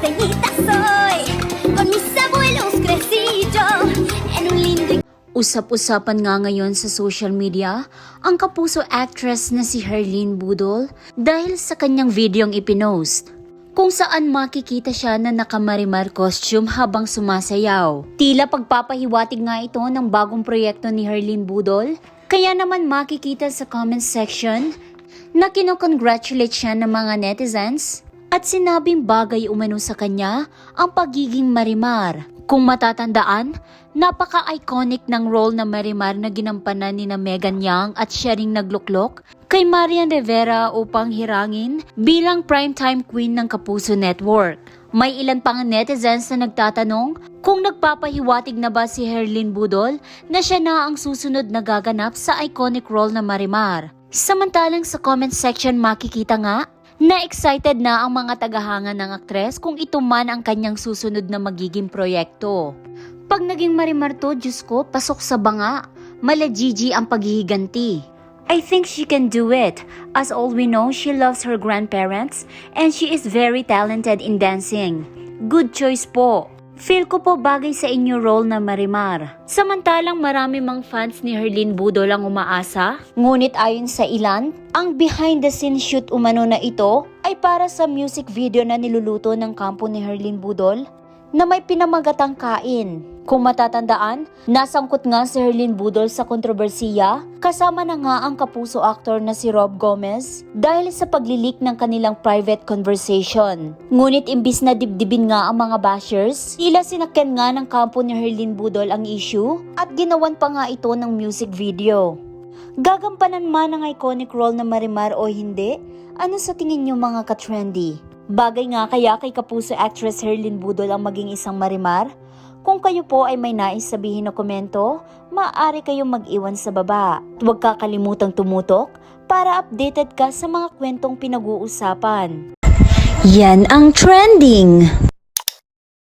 costeñita soy. Con mis abuelos crecí yo en un lindo Usap-usapan nga ngayon sa social media ang kapuso actress na si Herlene Budol dahil sa kanyang videong ipinost kung saan makikita siya na nakamarimar costume habang sumasayaw. Tila pagpapahiwatig nga ito ng bagong proyekto ni Herlene Budol, kaya naman makikita sa comment section na kinocongratulate siya ng mga netizens at sinabing bagay umano sa kanya ang pagiging marimar. Kung matatandaan, napaka-iconic ng role na Marimar na ginampanan ni na Megan Young at siya ring nagluklok kay Marian Rivera upang hirangin bilang primetime queen ng Kapuso Network. May ilan pang netizens na nagtatanong kung nagpapahiwatig na ba si Herlene Budol na siya na ang susunod na gaganap sa iconic role na Marimar. Samantalang sa comment section makikita nga na excited na ang mga tagahanga ng aktres kung ito man ang kanyang susunod na magiging proyekto. Pag naging marimar to, Diyos ko, pasok sa banga. Mala Gigi ang paghihiganti. I think she can do it. As all we know, she loves her grandparents and she is very talented in dancing. Good choice po. Feel ko po bagay sa inyo role na Marimar. Samantalang marami mang fans ni Herlene Budol ang umaasa, ngunit ayon sa ilan, ang behind the scenes shoot umano na ito ay para sa music video na niluluto ng kampo ni Herlene Budol na may pinamagatang kain. Kung matatandaan, nasangkot nga si Herlene Budol sa kontrobersiya, kasama na nga ang kapuso actor na si Rob Gomez dahil sa paglilik ng kanilang private conversation. Ngunit imbis na dibdibin nga ang mga bashers, tila sinakyan nga ng kampo ni Herlene Budol ang issue at ginawan pa nga ito ng music video. Gagampanan man ang iconic role na Marimar o hindi, ano sa tingin niyo mga ka-trendy? Bagay nga kaya kay kapuso actress Herlene Budol ang maging isang marimar? Kung kayo po ay may nais sabihin na komento, maaari kayong mag-iwan sa baba. Huwag kakalimutang tumutok para updated ka sa mga kwentong pinag-uusapan. Yan ang trending!